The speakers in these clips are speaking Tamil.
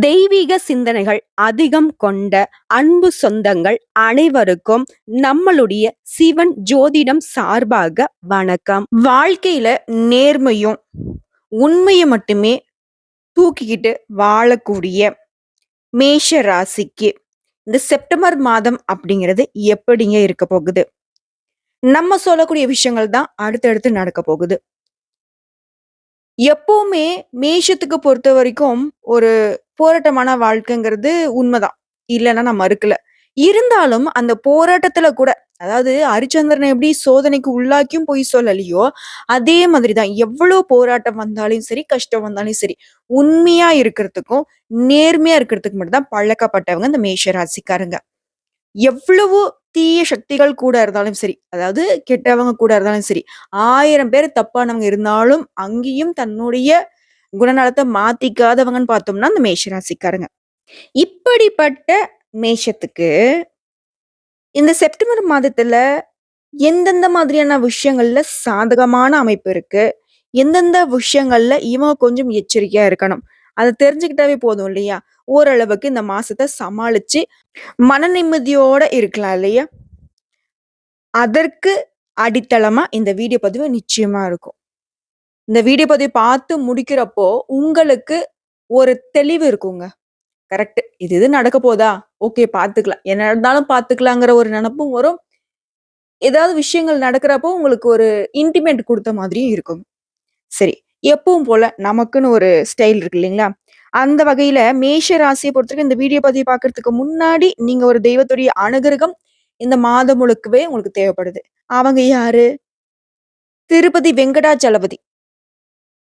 தெய்வீக சிந்தனைகள் அதிகம் கொண்ட அன்பு சொந்தங்கள் அனைவருக்கும் நம்மளுடைய சிவன் ஜோதிடம் சார்பாக வணக்கம். வாழ்க்கையில நேர்மையும் உண்மையை மட்டுமே தூக்கிக்கிட்டு வாழக்கூடிய மேஷ ராசிக்கு இந்த செப்டம்பர் மாதம் அப்படிங்கிறது எப்படிங்க இருக்க போகுது? நம்ம சொல்லக்கூடிய விஷயங்கள் தான் அடுத்தடுத்து நடக்க போகுது. எப்பவுமே மேஷத்துக்கு பொறுத்த வரைக்கும் ஒரு போராட்டமான வாழ்க்கைங்கிறது உண்மைதான். இல்லன்னா நான் மறுக்கல. இருந்தாலும் அந்த போராட்டத்துல கூட அதாவது ஹரிச்சந்திரனை எப்படி சோதனைக்கு உள்ளாக்கியும் பொய் சொல்லலையோ, அதே மாதிரி தான். எவ்வளோ போராட்டம் வந்தாலும் சரி, கஷ்டம் வந்தாலும் சரி, உண்மையா இருக்கிறதுக்கும், நேர்மையா இருக்கிறதுக்கு மட்டும் தான் பழக்கப்பட்டவங்க இந்த மேஷ ராசிக்காரங்க. எவ்வளவு தீய சக்திகள் கூட இருந்தாலும் சரி, அதாவது கெட்டவங்க கூட இருந்தாலும் சரி, ஆயிரம் பேர் தப்பானவங்க இருந்தாலும், அங்கேயும் தன்னுடைய குணநலத்தை மாத்திக்காதவங்கன்னு பார்த்தோம்னா, அந்த மேஷராசிக்காரங்க இப்படிப்பட்ட மேஷத்துக்கு இந்த செப்டம்பர் மாதத்துல எந்தெந்த மாதிரியான விஷயங்கள்ல சாதகமான அமைப்பு இருக்கு? எந்தெந்த விஷயங்கள்ல இவங்க கொஞ்சம் எச்சரிக்கையா இருக்கணும்? அதை தெரிஞ்சுக்கிட்டாவே போதும் இல்லையா? ஓரளவுக்கு இந்த மாசத்தை சமாளிச்சு மன நிம்மதியோட இருக்கலாம் இல்லையா? அதற்கு அடித்தளமா இந்த வீடியோ பதிவு நிச்சயமா இருக்கும். இந்த வீடியோ பதிவு பார்த்து முடிக்கிறப்போ, உங்களுக்கு ஒரு தெளிவு இருக்குங்க. கரெக்ட். இது இது நடக்க போதா? ஓகே பார்த்துக்கலாம். என்ன நடந்தாலும் பார்த்துக்கலாங்கிற ஒரு நினப்பும் வரும். ஏதாவது விஷயங்கள் நடக்கிறப்போ உங்களுக்கு ஒரு இன்டிமேட் கொடுத்த மாதிரியும் இருக்கும். சரி. எப்பவும் போல நமக்குன்னு ஒரு ஸ்டைல் இருக்கு இல்லைங்களா? அந்த வகையில மேஷ ராசியை பொறுத்தவரைக்கும் இந்த வீடியோ பதிவு பார்க்கறதுக்கு முன்னாடி, நீங்க ஒரு தெய்வத்துடைய அனுகிரகம் இந்த மாதம் முழுக்கவே உங்களுக்கு தேவைப்படுது. அவங்க யாரு? திருப்பதி வெங்கடாச்சலபதி.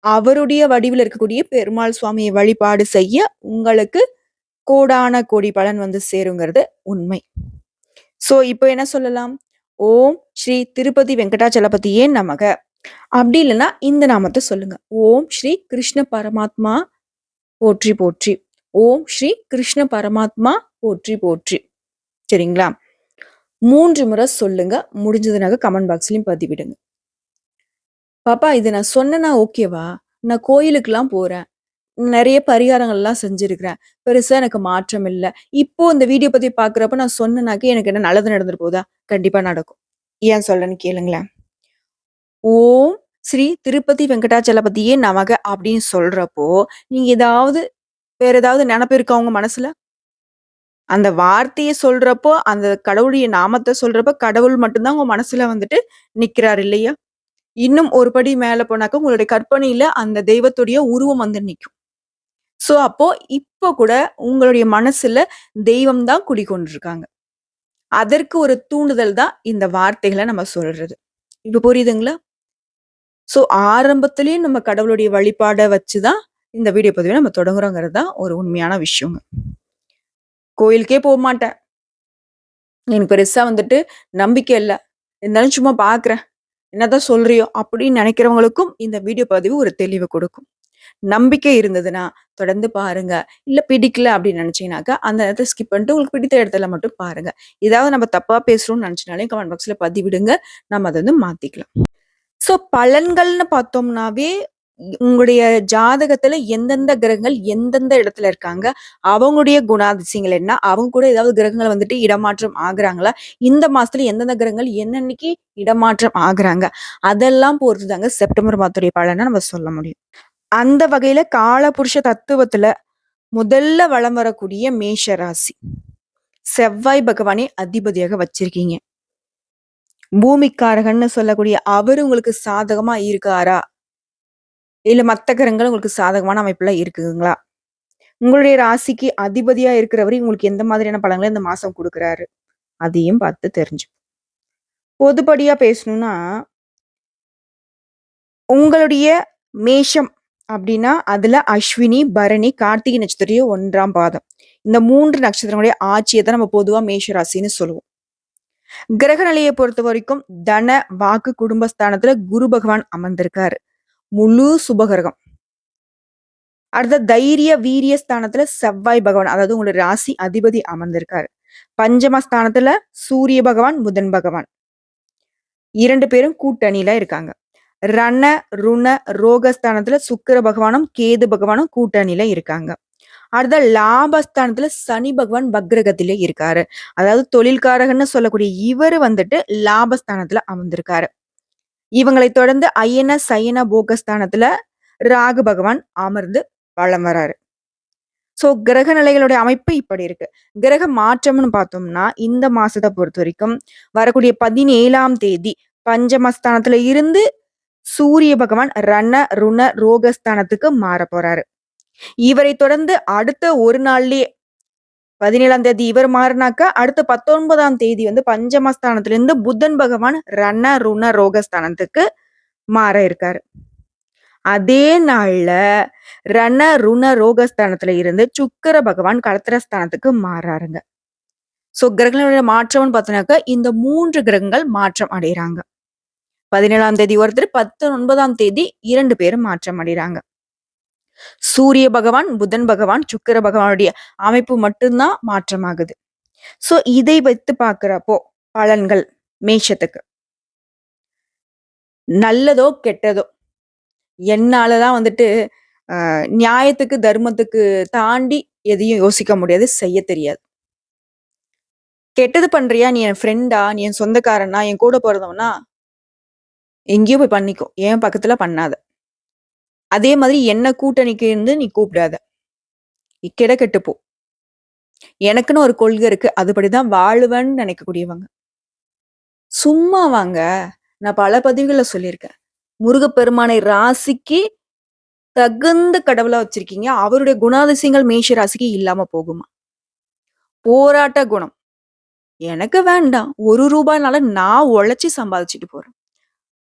அவருடைய வடிவில் இருக்கக்கூடிய பெருமாள் சுவாமியை வழிபாடு செய்ய உங்களுக்கு கோடான கோடி பலன் வந்து சேருங்கிறது உண்மை. சோ, இப்போ என்ன சொல்லலாம்? ஓம் ஸ்ரீ திருப்பதி வெங்கடாச்சலபதியே நமக. அப்படி இல்லைன்னா இந்த நாமத்தை சொல்லுங்க. ஓம் ஸ்ரீ கிருஷ்ண பரமாத்மா போற்றி போற்றி. ஓம் ஸ்ரீ கிருஷ்ண பரமாத்மா போற்றி போற்றி. சரிங்களா? மூன்று முறை சொல்லுங்க. முடிஞ்சதுனாக்க கமெண்ட் பாக்ஸ்லயும் பதிவிடுங்க. பாப்பா இது நான் சொன்னேன்னா ஓகேவா? நான் கோயிலுக்கெல்லாம் போறேன். நிறைய பரிகாரங்கள்லாம் செஞ்சிருக்கிறேன். பெருசா எனக்கு மாற்றம் இல்லை இப்போ இந்த வீடியோ பத்தி பார்க்குறப்ப நான் சொன்னேனாக்க எனக்கு என்ன நல்லது நடந்துட்டு போதா? கண்டிப்பா நடக்கும். ஏன் சொல்றேன்னு கேளுங்களேன். ஓம் ஸ்ரீ திருப்பதி வெங்கடாச்சலபதியே நமக அப்படின்னு சொல்றப்போ, நீங்க ஏதாவது வேற ஏதாவது நினப்பு இருக்கா உங்க மனசுல? அந்த வார்த்தையை சொல்றப்போ, அந்த கடவுளுடைய நாமத்தை சொல்றப்ப, கடவுள் மட்டும்தான் உங்க மனசுல வந்துட்டு நிக்கிறாரு இல்லையா? இன்னும் ஒரு படி மேல போனாக்க உங்களுடைய கற்பனையில அந்த தெய்வத்துடைய உருவம் வந்து நிற்கும் ஸோ அப்போ இப்போ கூட உங்களுடைய மனசுல தெய்வம் தான் குடிக்கொண்டிருக்காங்க அதற்கு ஒரு தூண்டுதல் தான் இந்த வார்த்தைகளை நம்ம சொல்றது. இப்போ புரியுதுங்களா? ஸோ ஆரம்பத்துலேயும் நம்ம கடவுளுடைய வழிபாடை வச்சு தான் இந்த வீடியோ பதிவை நம்ம தொடங்குறோங்கிறது தான் ஒரு உண்மையான விஷயங்க. கோயிலுக்கே போமாட்டேன். எனக்கு பெருசாக வந்துட்டு நம்பிக்கை இல்லை இருந்தாலும் சும்மா பார்க்குறேன். என்னதான் சொல்றியோ? அப்படின்னு நினைக்கிறவங்களுக்கும் இந்த வீடியோ பதிவு ஒரு தெளிவு கொடுக்கும். நம்பிக்கை இருந்ததுன்னா, தொடர்ந்து பாருங்க. இல்ல பிடிக்கல அப்படின்னு நெனச்சீங்கனாக்கா, அந்த இடத்த ஸ்கிப் பண்ணிட்டு உங்களுக்கு பிடித்த இடத்துல மட்டும் பாருங்க. ஏதாவது நம்ம தப்பா பேசுறோம்னு நெனச்சனாலே கமெண்ட் பாக்ஸ்ல பதிவிடுங்க. நம்ம அதை வந்து மாத்திக்கலாம். ஸோ பலன்கள்னு பார்த்தோம்னாவே, உங்களுடைய ஜாதகத்துல எந்தெந்த கிரகங்கள் எந்தெந்த இடத்துல இருக்காங்க? அவங்களுடைய குணாதிசயங்கள் என்ன? அவங்க கூட ஏதாவது கிரகங்கள் வந்துட்டு இடமாற்றம் ஆகுறாங்களா? இந்த மாசத்துல எந்தெந்த கிரகங்கள் என்னன்னைக்கு இடமாற்றம் ஆகுறாங்க? அதெல்லாம் பொறுத்து தாங்க செப்டம்பர் மாதத்துடைய பலனை நம்ம சொல்ல முடியும். அந்த வகையில காலபுருஷ தத்துவத்துல முதல்ல வலம் வரக்கூடிய மேஷ ராசி. செவ்வாய் பகவானை அதிபதியாக வச்சிருக்கீங்க. பூமிக்காரகன்னு சொல்லக்கூடிய அவர் உங்களுக்கு சாதகமா இருக்காரா? இல்ல மத்த கிரகங்கள் உங்களுக்கு சாதகமான அமைப்புல இருக்குங்களா உங்களுடைய ராசிக்கு அதிபதியா இருக்கிறவரு உங்களுக்கு எந்த மாதிரியான பலன்கள இந்த மாசம் கொடுக்குறாரு அதையும் பார்த்து தெரிஞ்சு பொதுப்படியா பேசணும்னா உங்களுடைய மேஷம் அப்படின்னா, அதுல அஸ்வினி, பரணி, கார்த்திகை நட்சத்திரம் ஒன்றாம் பாதம். இந்த மூன்று நட்சத்திரங்களுடைய ஆட்சியை தான் நம்ம பொதுவா மேஷ ராசின்னு சொல்லுவோம். கிரக பொறுத்த வரைக்கும் தன, வாக்கு, குடும்பஸ்தானத்துல குரு பகவான் அமர்ந்திருக்காரு. முழு சுபகிரகம். அடுத்த தைரிய, வீரிய ஸ்தானத்துல செவ்வாய் பகவான் அதாவது உங்களோட ராசி அதிபதி அமர்ந்திருக்காரு. பஞ்சமஸ்தானத்துல சூரிய பகவான், புதன் பகவான். இரண்டு பேரும் கூட்டணியில இருக்காங்க. ரண, ருண, ரோகஸ்தானத்துல சுக்கர பகவானும், கேது பகவானும் கூட்டணியில இருக்காங்க. அடுத்த லாபஸ்தானத்துல சனி பகவான் வக்ரகத்திலே இருக்காரு. அதாவது தொழில்காரகன்னு சொல்லக்கூடிய இவர் வந்துட்டு லாபஸ்தானத்துல அமர்ந்திருக்காரு. இவங்களை தொடர்ந்து ஐயன சயன போகஸ்தானத்துல ராகு பகவான் அமர்ந்து வளம் வராரு. சோ கிரக நிலைகளுடைய அமைப்பு இப்படி இருக்கு. கிரக மாற்றம்னு பார்த்தோம்னா இந்த மாசத்தை பொறுத்த வரைக்கும் வரக்கூடிய பதினேழாம் தேதி பஞ்சமஸ்தானத்துல இருந்து சூரிய பகவான் ரண ருண ரோகஸ்தானத்துக்கு மாற போறாரு. இவரை தொடர்ந்து அடுத்த ஒரு நாள்லயே பதினேழாம் தேதி இவர் மாறினாக்கா அடுத்த பத்தொன்பதாம் தேதி வந்து பஞ்சமஸ்தானத்திலிருந்து இருந்து பகவான் ரண ருண ரோகஸ்தானத்துக்கு மாற இருக்காரு. அதே நாள்ல ரண ருண ரோகஸ்தானத்துல இருந்து சுக்கர பகவான் கலத்திரஸ்தானத்துக்கு மாறாருங்க. சோ கிரகங்களோட மாற்றம்னு பார்த்தோம்னாக்க இந்த மூன்று கிரகங்கள் மாற்றம் அடைகிறாங்க பதினேழாம் தேதி ஒருத்தர் பத்து ஒன்பதாம் தேதி இரண்டு பேரும் மாற்றம் அடைகிறாங்க சூரிய பகவான் புதன் பகவான் சுக்கிர பகவானுடைய அமைப்பு மட்டும்தான் மாற்றமாகுது. சோ இதை வைத்து பார்க்குறப்போ பலன்கள் மேஷத்துக்கு. நல்லதோ கெட்டதோ. என்னாலதான் வந்துட்டு நியாயத்துக்கு தர்மத்துக்கு தாண்டி எதையும் யோசிக்க முடியாது செய்ய தெரியாது. கெட்டது பண்றியா? நீ என் ஃப்ரெண்டா நீ என் சொந்தக்காரனா? என் கூட பிறந்தவனா? எங்கேயோ போய் பண்ணிக்கோ. என் பக்கத்துல பண்ணாத. அதே மாதிரி என்ன கூட்டணிக்கு இருந்து நீ கூப்பிடாத. நீ கெட்டு போ. எனக்குன்னு ஒரு கொள்கை இருக்கு. அதுபடிதான் வாழுவேன்னு நினைக்கக்கூடியவங்க. சும்மா வாங்க. நான் பல பதிவுகளில் சொல்லியிருக்கேன். முருகப்பெருமானை ராசிக்கு தகுந்த கடவுளா வச்சிருக்கீங்க. அவருடைய குணாதிசயங்கள் மேஷ ராசிக்கு இல்லாம போகுமா? போராட்ட குணம். எனக்கு வேண்டாம். ஒரு ரூபாய்னால நான் உழைச்சி சம்பாதிச்சுட்டு போறேன்.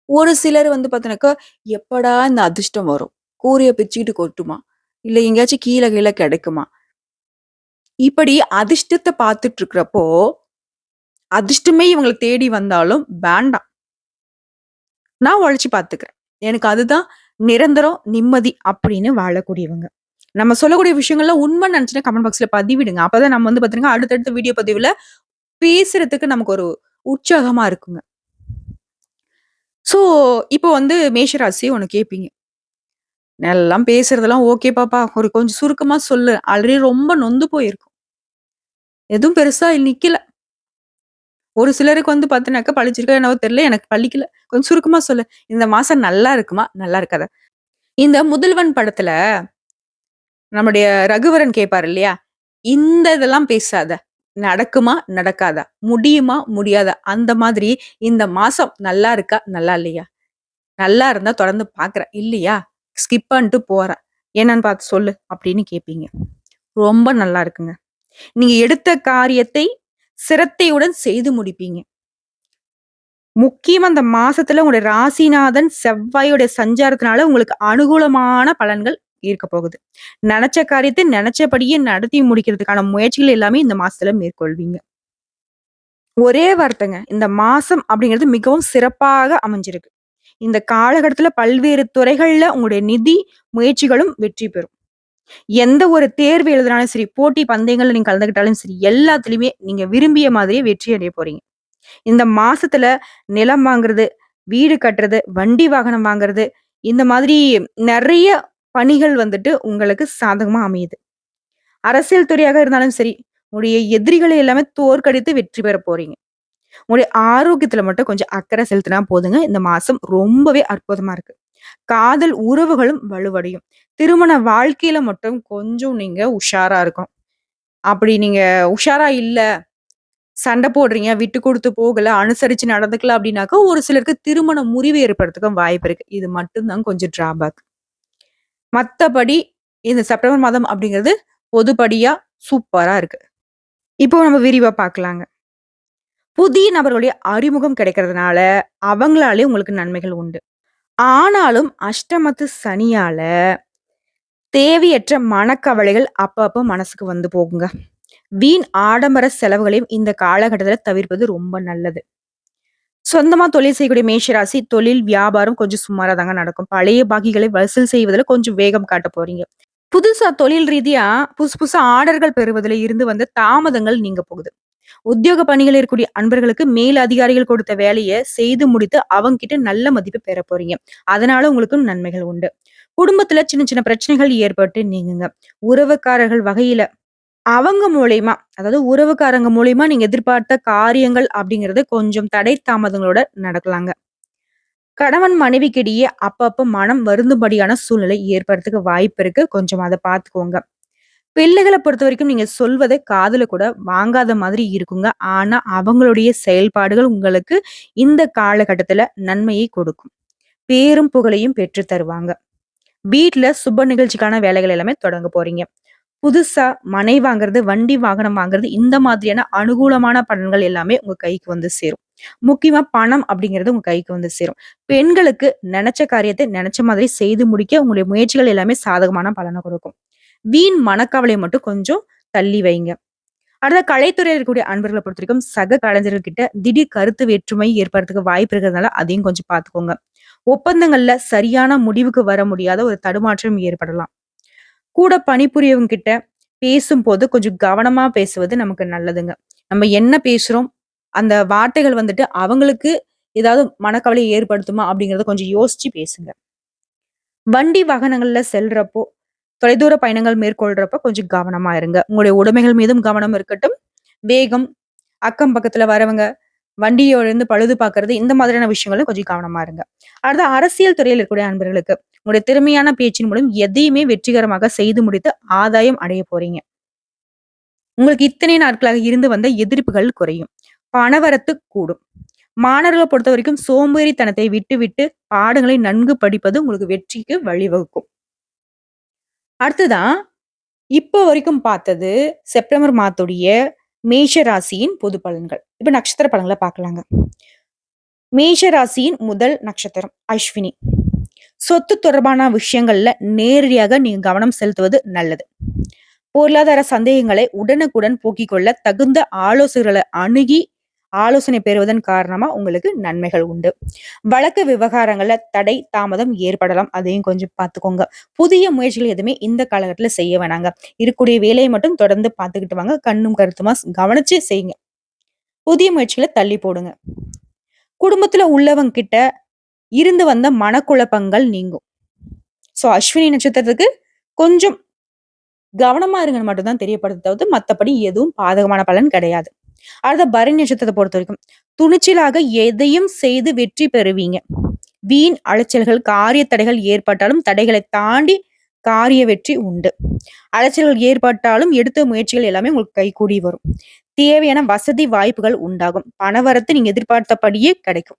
ஒரு சிலர் வந்து பார்த்தீங்கன்னாக்கா எப்படா இந்த அதிர்ஷ்டம் வரும்? கூரையை பிச்சுக்கிட்டு கொட்டுமா? இல்லை எங்கேயாச்சும் கீழே கீழே கிடைக்குமா? இப்படி அதிர்ஷ்டத்தை பார்த்துட்டு இருக்கிறப்போ அதிர்ஷ்டமே இவங்களை தேடி வந்தாலும் வேண்டாம். நான் உழைச்சி பார்த்துக்கிறேன். எனக்கு அதுதான் நிரந்தரம் நிம்மதி அப்படின்னு வாழக்கூடியவங்க. நம்ம சொல்லக்கூடிய விஷயங்கள்லாம் உண்மை நினைச்சுன்னா கமெண்ட் பாக்ஸ்ல பதிவிடுங்க. அப்பதான் நம்ம வந்து பாத்தீங்கன்னா அடுத்தடுத்த வீடியோ பதிவுல பேசுறதுக்கு நமக்கு ஒரு உற்சாகமா இருக்குங்க. சோ இப்போ வந்து மேஷராசி ஒன்று கேட்பீங்க எல்லாம் பேசுறதெல்லாம் ஓகே பாப்பா. ஒரு கொஞ்சம் சுருக்கமா சொல்லு. ஆல்ரெடி ரொம்ப நொந்து போயிருக்கும். எதுவும் பெருசா நிக்கல. ஒரு சிலருக்கு வந்து பார்த்தீங்கன்னாக்கா பழிச்சிருக்கா என்னவோ தெரியல. எனக்கு பழிக்கல. கொஞ்சம் சுருக்கமா சொல்லு. இந்த மாசம் நல்லா இருக்குமா? நல்லா இருக்காத? இந்த முதல்வன் படத்துல நம்முடைய ரகுவரன் கேட்பாரு இல்லையா? இந்த இதெல்லாம் பேசாத. நடக்குமா? நடக்காதா? முடியுமா? முடியாதா? அந்த மாதிரி இந்த மாசம் நல்லா இருக்கா? நல்லா இல்லையா? நல்லா இருந்தா தொடர்ந்து பாக்குறேன். இல்லையா? ஸ்கிப் பண்ணிட்டு போகிறேன் என்னன்னு பார்த்து சொல்லு அப்படின்னு கேட்பீங்க ரொம்ப நல்லா இருக்குங்க. நீங்க எடுத்த காரியத்தை சிரத்தையுடன் செய்து முடிப்பீங்க. முக்கியமா அந்த மாசத்துல உங்களுடைய ராசிநாதன் செவ்வாயுடைய சஞ்சாரத்தினால உங்களுக்கு அனுகூலமான பலன்கள் இருக்க போகுது. நினைச்ச காரியத்தை நினைச்சபடியே நடத்தி முடிக்கிறதுக்கான முயற்சிகள் எல்லாமே இந்த மாசத்துல மேற்கொள்வீங்க. ஒரே வார்த்தைங்க இந்த மாசம் அப்படிங்கிறது மிகவும் சிறப்பாக அமைஞ்சிருக்கு. இந்த காலகட்டத்துல பல்வேறு துறைகள்ல உங்களுடைய நிதி முயற்சிகளும் வெற்றி பெறும். எந்த ஒரு தேர்வு எழுதினாலும் சரி போட்டி பந்தயங்கள்ல நீங்க கலந்துக்கிட்டாலும் சரி எல்லாத்துலயுமே நீங்க விரும்பிய மாதிரியே வெற்றி அடைய போறீங்க. இந்த மாசத்துல நிலம் வாங்குறது வீடு கட்டுறது வண்டி வாகனம் வாங்குறது இந்த மாதிரி நிறைய பணிகள் வந்துட்டு உங்களுக்கு சாதகமா அமையுது. அரசியல் துறையாக இருந்தாலும் சரி உங்களுடைய எதிரிகளை எல்லாமே தோற்கடித்து வெற்றி பெற போறீங்க. உங்களுடைய ஆரோக்கியத்துல மட்டும் கொஞ்சம் அக்கறை செலுத்தினா போதுங்க. இந்த மாசம் ரொம்பவே அற்புதமா இருக்கு. காதல் உறவுகளும் வலுவடையும். திருமண வாழ்க்கையில மட்டும் கொஞ்சம் நீங்க உஷாரா இருக்கும் அப்படி நீங்க உஷாரா இல்ல சண்டை போடுறீங்க விட்டு கொடுத்து போகல அனுசரிச்சு நடந்துக்கல அப்படின்னாக்கா ஒரு சிலருக்கு திருமண முறிவு ஏற்படுறதுக்கும் வாய்ப்பு இருக்கு. இது மட்டும்தான் கொஞ்சம் டிராபேக் மற்றபடி இந்த செப்டம்பர் மாதம் அப்படிங்கிறது பொதுப்படியா சூப்பரா இருக்கு. இப்போ நம்ம விரிவா பார்க்கலாங்க. புதிய நபர்களுடைய அறிமுகம் கிடைக்கிறதுனால அவங்களாலே உங்களுக்கு நன்மைகள் உண்டு. ஆனாலும் அஷ்டமத்து சனியால தேவையற்ற மனக்கவலைகள் அப்பப்போ மனசுக்கு வந்து போகுங்க. வீண் ஆடம்பர செலவுகளையும் இந்த காலகட்டத்துல தவிர்ப்பது ரொம்ப நல்லது. சொந்தமா தொழில் செய்யக்கூடிய மேஷராசி தொழில் வியாபாரம் கொஞ்சம் சுமாரா தாங்க நடக்கும். பழைய பாக்கிகளை வசூல் செய்வதில் கொஞ்சம் வேகம் காட்ட போறீங்க. புதுசா தொழில் ரீதியா புதுசு புதுசா ஆர்டர்கள் பெறுவதில் இருந்து வந்த தாமதங்கள் நீங்க போகுது. உத்தியோக பணிகள் இருக்கக்கூடிய அன்பர்களுக்கு மேல் அதிகாரிகள் கொடுத்த வேலையை செய்து முடித்து அவங்க கிட்ட நல்ல மதிப்பு பெற போறீங்க அதனால உங்களுக்கு நன்மைகள் உண்டு குடும்பத்துல சின்ன சின்ன பிரச்சனைகள் ஏற்பட்டு நீங்குங்க. உறவுக்காரர்கள் வகையில அவங்க மூலியமா, அதாவது உறவுக்காரங்க மூலியமா நீங்க எதிர்பார்த்த காரியங்கள் அப்படிங்கிறது கொஞ்சம் தடை தாமதங்களோட நடக்கலாங்க. கணவன் மனைவிக்கிடையே அப்பப்ப மனம் வருந்தும்படியான சூழ்நிலை ஏற்படுறதுக்கு வாய்ப்பு இருக்கு. கொஞ்சம் அதை பார்த்துக்கோங்க. பெள்ளைகளை பொறுத்த வரைக்கும் நீங்க சொல்வதை காதல கூட வாங்காத மாதிரி இருக்குங்க. ஆனா, அவங்களுடைய செயல்பாடுகள் உங்களுக்கு இந்த காலகட்டத்துல நன்மையை கொடுக்கும். பேரும் புகழையும் பெற்று தருவாங்க. வீட்ல சுப நிகழ்ச்சிக்கான வேலைகள் எல்லாமே தொடங்க போறீங்க. புதுசா மனை வாங்குறது, வண்டி வாகனம் வாங்குறது இந்த மாதிரியான அனுகூலமான பலன்கள் எல்லாமே உங்க கைக்கு வந்து சேரும். முக்கியமா பணம் அப்படிங்கிறது உங்க கைக்கு வந்து சேரும். பெண்களுக்கு நினைச்ச காரியத்தை நினைச்ச மாதிரி செய்து முடிக்க உங்களுடைய முயற்சிகள் எல்லாமே சாதகமான பலனை கொடுக்கும். வீண் மனக்கவலையை மட்டும் கொஞ்சம் தள்ளி வைங்க. அடுத்த கலைத்துறையில் இருக்கக்கூடிய அன்பர்களை பொறுத்த வரைக்கும் சக கலைஞர்கள் கிட்ட திடீர் கருத்து வேற்றுமை ஏற்படுறதுக்கு வாய்ப்பு இருக்கிறதுனால அதையும் கொஞ்சம் பார்த்துக்கோங்க. ஒப்பந்தங்கள்ல சரியான முடிவுக்கு வர முடியாத ஒரு தடுமாற்றம் ஏற்படலாம். கூட பணிபுரியவங்க கிட்ட பேசும்போது கொஞ்சம் கவனமா பேசுவது நமக்கு நல்லதுங்க. நம்ம என்ன பேசுறோம்? அந்த வார்த்தைகள் வந்துட்டு அவங்களுக்கு ஏதாவது மனக்கவலையை ஏற்படுத்துமா? அப்படிங்கிறத கொஞ்சம் யோசிச்சு பேசுங்க. வண்டி வாகனங்கள்ல செல்றப்போ, தொலைதூர பயணங்கள் மேற்கொள்றப்ப கொஞ்சம் கவனமா இருங்க. உங்களுடைய உடைமைகள் மீதும் கவனம் இருக்கட்டும். வேகம், அக்கம் பக்கத்துல வரவங்க, வண்டியோட இருந்து பழுது பார்க்கறது, இந்த மாதிரியான விஷயங்களும் கொஞ்சம் கவனமா இருங்க. அடுத்து அரசியல் துறையில் இருக்கக்கூடிய அன்பர்களுக்கு, உங்களுடைய திறமையான பேச்சின் மூலம் எதையுமே வெற்றிகரமாக செய்து முடித்து ஆதாயம் அடைய போறீங்க. உங்களுக்கு இத்தனை நாட்களாக இருந்து வந்த எதிர்ப்புகள் குறையும். பணவரத்து கூடும். மாணவர்களை பொறுத்த வரைக்கும் சோம்பேறித்தனத்தை விட்டு விட்டு பாடங்களை நன்கு படிப்பது உங்களுக்கு வெற்றிக்கு வழிவகுக்கும். அடுத்ததான், இப்போ வரைக்கும் பார்த்தது செப்டம்பர் மாதத்துடைய மேஷ ராசியின் பொது பலன்கள். இப்ப நட்சத்திர பலன்களை பார்க்கலாங்க. மேஷ ராசியின் முதல் நட்சத்திரம் அஸ்வினி. சொத்து தொடர்பான விஷயங்கள்ல நேரடியாக நீங்க கவனம் செலுத்துவது நல்லது. பொருளாதார சந்தேகங்களை உடனுக்குடன் போக்கிக் கொள்ள தகுந்த ஆலோசகர்களை அணுகி ஆலோசனை பெறுவதன் காரணமா உங்களுக்கு நன்மைகள் உண்டு. வழக்கு விவகாரங்கள்ல தடை, தாமதம் ஏற்படலாம். அதையும் கொஞ்சம் பார்த்துக்கோங்க. புதிய முயற்சிகள் எதுவுமே இந்த காலகட்டத்துல செய்ய வேணாங்க. இருக்கக்கூடிய வேலையை மட்டும் தொடர்ந்து பார்த்துக்கிட்டு வாங்க. கண்ணும் கருத்துமா கவனிச்சு செய்யுங்க. புதிய முயற்சிகளை தள்ளி போடுங்க. குடும்பத்துல உள்ளவங்க கிட்ட இருந்து வந்த மனக்குழப்பங்கள் நீங்கும். ஸோ அஸ்வினி நட்சத்திரத்துக்கு கொஞ்சம் கவனமா இருங்கன்னு மட்டும்தான் தெரியப்படுது தவிர்த்து, மத்தபடி எதுவும் பாதகமான பலன் கிடையாது. அடுத்த பரணி நட்சத்திரத்த பொறுத்தவரைக்கும், துணிச்சலாக எதையும் செய்து வெற்றி பெறுவீங்க. வீண் அலைச்சல்கள், காரிய தடைகள் ஏற்பட்டாலும் தடைகளை தாண்டி காரிய வெற்றி உண்டு. அலைச்சல்கள் ஏற்பட்டாலும் எடுத்த முயற்சிகள் எல்லாமே உங்களுக்கு கைகூடி வரும். தேவையான வசதி வாய்ப்புகள் உண்டாகும். பணவரத்து நீங்க எதிர்பார்த்தபடியே கிடைக்கும்.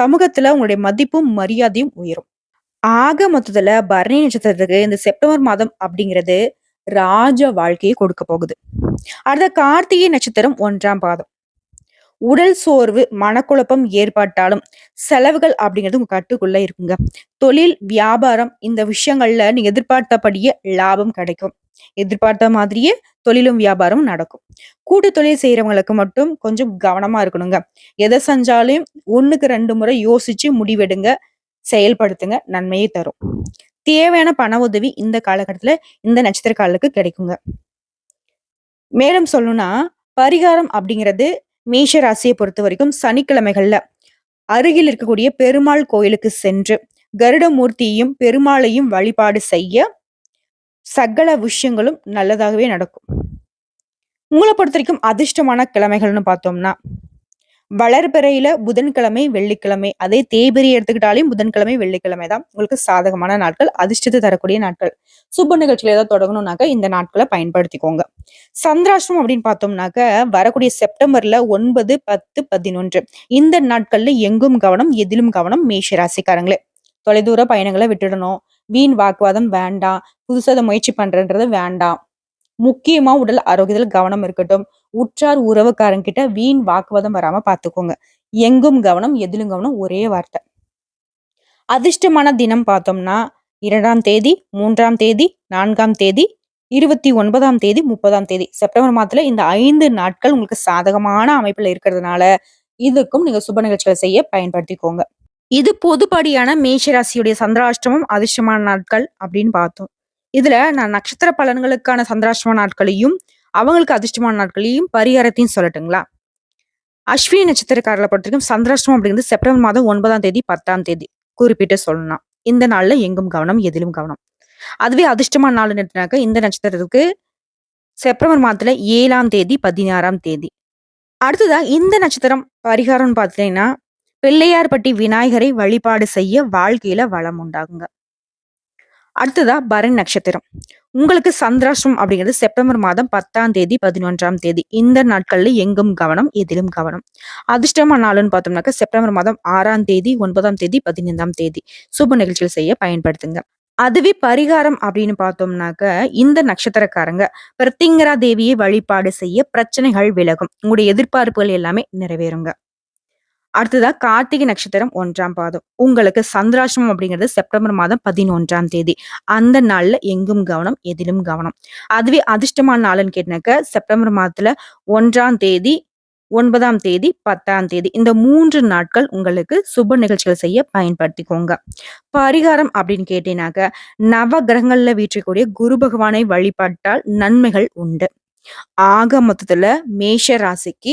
சமூகத்துல உங்களுடைய மதிப்பும், மரியாதையும் உயரும். ஆக மொத்தத்துல பரணி நட்சத்திரத்துக்கு இந்த செப்டம்பர் மாதம் அப்படிங்கிறது ராஜ வாழ்க்கையை கொடுக்க போகுது. அடுத்த கார்த்திகை நட்சத்திரம் ஒன்றாம் பாதம். உடல் சோர்வு, மனக்குழப்பம் ஏற்பட்டாலும் செலவுகள் அப்படிங்கிறது உங்க கட்டுக்குள்ள இருக்குங்க. தொழில், வியாபாரம் இந்த விஷயங்கள்ல நீங்க எதிர்பார்த்தபடியே லாபம் கிடைக்கும். எதிர்பார்த்த மாதிரியே தொழிலும், வியாபாரமும் நடக்கும். கூட்டு தொழில் செய்யறவங்களுக்கு மட்டும் கொஞ்சம் கவனமா இருக்கணுங்க. எதை செஞ்சாலும் 1க்கு 2 முறை யோசிச்சு முடிவெடுங்க. செயல்படுத்துங்க. நன்மையை தரும். தேவையான பண உதவி இந்த காலகட்டத்துல இந்த நட்சத்திரக்காரர்களுக்கு கிடைக்குங்க. மேலும் சொல்லணும்னா, பரிகாரம் அப்படிங்கிறது மேஷ பொறுத்த வரைக்கும் சனிக்கிழமைகள்ல அருகில் இருக்கக்கூடிய பெருமாள் கோயிலுக்கு சென்று, கருடமூர்த்தியையும், பெருமாளையும் வழிபாடு செய்ய சகல விஷயங்களும் நல்லதாகவே நடக்கும். மூளை பொறுத்த வரைக்கும் அதிர்ஷ்டமான கிழமைகள்னு பார்த்தோம்னா, வளர்பிறையில புதன்கிழமை, வெள்ளிக்கிழமை. அதே தேய்பிரி எடுத்துக்கிட்டாலையும் புதன்கிழமை, வெள்ளிக்கிழமை தான் உங்களுக்கு சாதகமான நாட்கள். அதிர்ஷ்டத்தை தரக்கூடிய நாட்கள். சுப நிகழ்ச்சிகள் ஏதாவது தொடங்கணும்னாக்க இந்த நாட்கள பயன்படுத்திக்கோங்க. சந்திராஷ்டிரம் அப்படின்னு பார்த்தோம்னாக்க, வரக்கூடிய செப்டம்பர்ல 9, 10, 11 இந்த நாட்கள்ல எங்கும் கவனம், எதிலும் கவனம் மேஷ ராசிக்காரங்களே. தொலைதூர பயணங்களை விட்டுடணும். வீண் வாக்குவாதம் வேண்டாம். புதுசா முயற்சி பண்றேன்றது வேண்டாம். முக்கியமா உடல் ஆரோக்கியத்தில் கவனம் இருக்கட்டும். உற்றார் உறவுக்காரங்க கிட்ட வீண் வாக்குவாதம் வராம பார்த்துக்கோங்க. எங்கும் கவனம், எதிலும் கவனம் ஒரே வார்த்தை. அதிர்ஷ்டமான தினம் பார்த்தோம்னா, இரண்டாம் தேதி, மூன்றாம் தேதி, நான்காம் தேதி, 29ஆம் தேதி, 30ஆம் தேதி. செப்டம்பர் மாதத்துல இந்த ஐந்து நாட்கள் உங்களுக்கு சாதகமான அமைப்புல இருக்கிறதுனால, இதுக்கும் நீங்க சுப நிகழ்ச்சிகளை செய்ய பயன்படுத்திக்கோங்க. இது பொதுப்படியான மேஷ ராசியுடைய சந்திராஷ்டமம், அதிர்ஷ்டமான நாட்கள் அப்படின்னு பார்த்தோம். இதுல நான் நட்சத்திர பலன்களுக்கான சந்திராஷ்டம நாட்களையும், அவங்களுக்கு அதிர்ஷ்டமான நாட்களையும், பரிகாரத்தையும் சொல்லட்டுங்களா? அஸ்வினி நட்சத்திரக்காரர்கள பொறுத்திருக்கும் சந்திராஷ்டமம் அப்படிங்கிறது செப்டம்பர் மாதம் ஒன்பதாம் தேதி, 10ஆம் தேதி குறிப்பிட்டு சொல்லலாம். இந்த நாள்ல எங்கும் கவனம் எதிலும் கவனம் அதுவே அதிர்ஷ்டமான நாள் எடுத்தினாக்க இந்த நட்சத்திரத்துக்கு செப்டம்பர் மாதத்துல ஏழாம் தேதி பதினாறாம் தேதி அடுத்ததா இந்த நட்சத்திரம் பரிகாரம்னு பார்த்தீங்கன்னா பிள்ளையார்பட்டி விநாயகரை வழிபாடு செய்ய வாழ்க்கையில வளம் உண்டாகுங்க அடுத்ததா பரண் நட்சத்திரம். உங்களுக்கு சந்திராஷ்டிரம் அப்படிங்கிறது செப்டம்பர் மாதம் பத்தாம் தேதி பதினொன்றாம் தேதி. இந்த நாட்கள்ல எங்கும் கவனம் எதிலும் கவனம். அதிர்ஷ்டமான நாளுன்னு பார்த்தோம்னாக்க செப்டம்பர் மாதம் ஆறாம் தேதி ஒன்பதாம் தேதி பதினைந்தாம் தேதி. சுப நிகழ்ச்சிகள் செய்ய பயன்படுத்துங்க. அதுவே பரிகாரம் அப்படின்னு பார்த்தோம்னாக்க இந்த நட்சத்திரக்காரங்க பிரத்திங்கரா தேவியை வழிபாடு செய்ய பிரச்சனைகள் விலகும். உங்களுடைய எதிர்பார்ப்புகள் எல்லாமே நிறைவேறுங்க. அடுத்ததா கார்த்திகை நட்சத்திரம் ஒன்றாம் பாதம். உங்களுக்கு சந்திராசிரமம் அப்படிங்கிறது செப்டம்பர் மாதம் பதினொன்றாம் தேதி. அந்த நாள்ல எங்கும் கவனம் எதிலும் கவனம். அதுவே அதிர்ஷ்டமான நாள்னு கேட்டினாக்க செப்டம்பர் மாதத்துல ஒன்றாம் தேதி ஒன்பதாம் தேதி பத்தாம் தேதி. இந்த மூன்று நாட்கள் உங்களுக்கு சுப நிகழ்ச்சிகள் செய்ய பயன்படுத்திக்கோங்க. பரிகாரம் அப்படின்னு கேட்டீங்கன்னாக்க நவ கிரகங்கள்ல வீற்றக்கூடிய குரு பகவானை வழிபட்டால் நன்மைகள் உண்டு. ஆக மொத்தத்துல மேஷ ராசிக்கு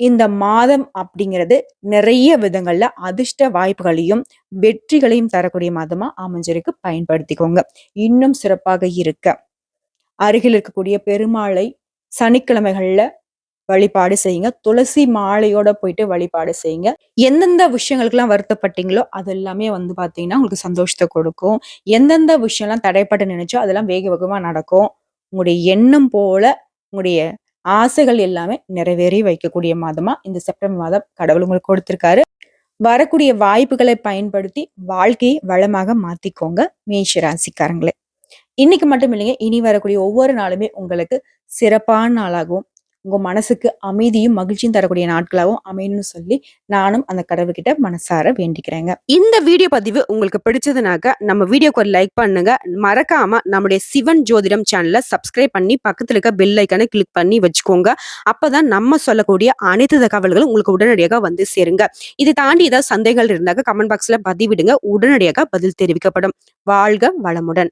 இந்த மாதம் அப்படிங்கிறது நிறைய விதங்கள்ல அதிர்ஷ்ட வாய்ப்புகளையும் வெற்றிகளையும் தரக்கூடிய மாதமா அமைஞ்சிருக்கு. பயன்படுத்திக்கோங்க. இன்னும் சிறப்பாக இருக்க. அருகில் இருக்கக்கூடிய பெருமாளை சனிக்கிழமைகள்ல வழிபாடு செய்யுங்க. துளசி மாலையோட போயிட்டு வழிபாடு செய்யுங்க. எந்தெந்த விஷயங்களுக்கெல்லாம் வருத்தப்பட்டீங்களோ அது எல்லாமே வந்து பார்த்தீங்கன்னா உங்களுக்கு சந்தோஷத்தை கொடுக்கும். எந்தெந்த விஷயம்லாம் தடைப்பட்டு நினைச்சோ அதெல்லாம் வேக வேகமாக நடக்கும். உங்களுடைய எண்ணம் போல உங்களுடைய ஆசைகள் எல்லாமே நிறைவேறி வைக்கக்கூடிய மாதமா இந்த செப்டம்பர் மாதம் கடவுள் உங்களுக்கு கொடுத்திருக்காரு. வரக்கூடிய வாய்ப்புகளை பயன்படுத்தி வாழ்க்கையை வளமாக மாத்திக்கோங்க மேஷ ராசிக்காரங்களே. இன்னைக்கு மட்டும் இல்லைங்க இனி வரக்கூடிய ஒவ்வொரு நாளுமே உங்களுக்கு சிறப்பான நாளாகவும் உங்கள் மனசுக்கு அமைதியும் மகிழ்ச்சியும் தரக்கூடிய நாட்களாகவும் அமையணும்னு சொல்லி நானும் அந்த கடவுள்கிட்ட மனசார வேண்டிக்கிறேங்க. இந்த வீடியோ பதிவு உங்களுக்கு பிடிச்சதுனாக்க நம்ம வீடியோக்கு ஒரு லைக் பண்ணுங்க. மறக்காம நம்முடைய சிவன் ஜோதிடம் சேனலை சப்ஸ்கிரைப் பண்ணி பக்கத்தில் இருக்க பெல் ஐக்கானை கிளிக் பண்ணி வச்சுக்கோங்க. அப்பதான் நம்ம சொல்லக்கூடிய அனைத்து தகவல்களும் உங்களுக்கு உடனடியாக வந்து சேருங்க. இதை தாண்டி ஏதாவது சந்தேகங்கள் இருந்தாக்க கமெண்ட் பாக்ஸ்ல பதிவிடுங்க. உடனடியாக பதில் தெரிவிக்கப்படும். வாழ்க வளமுடன்.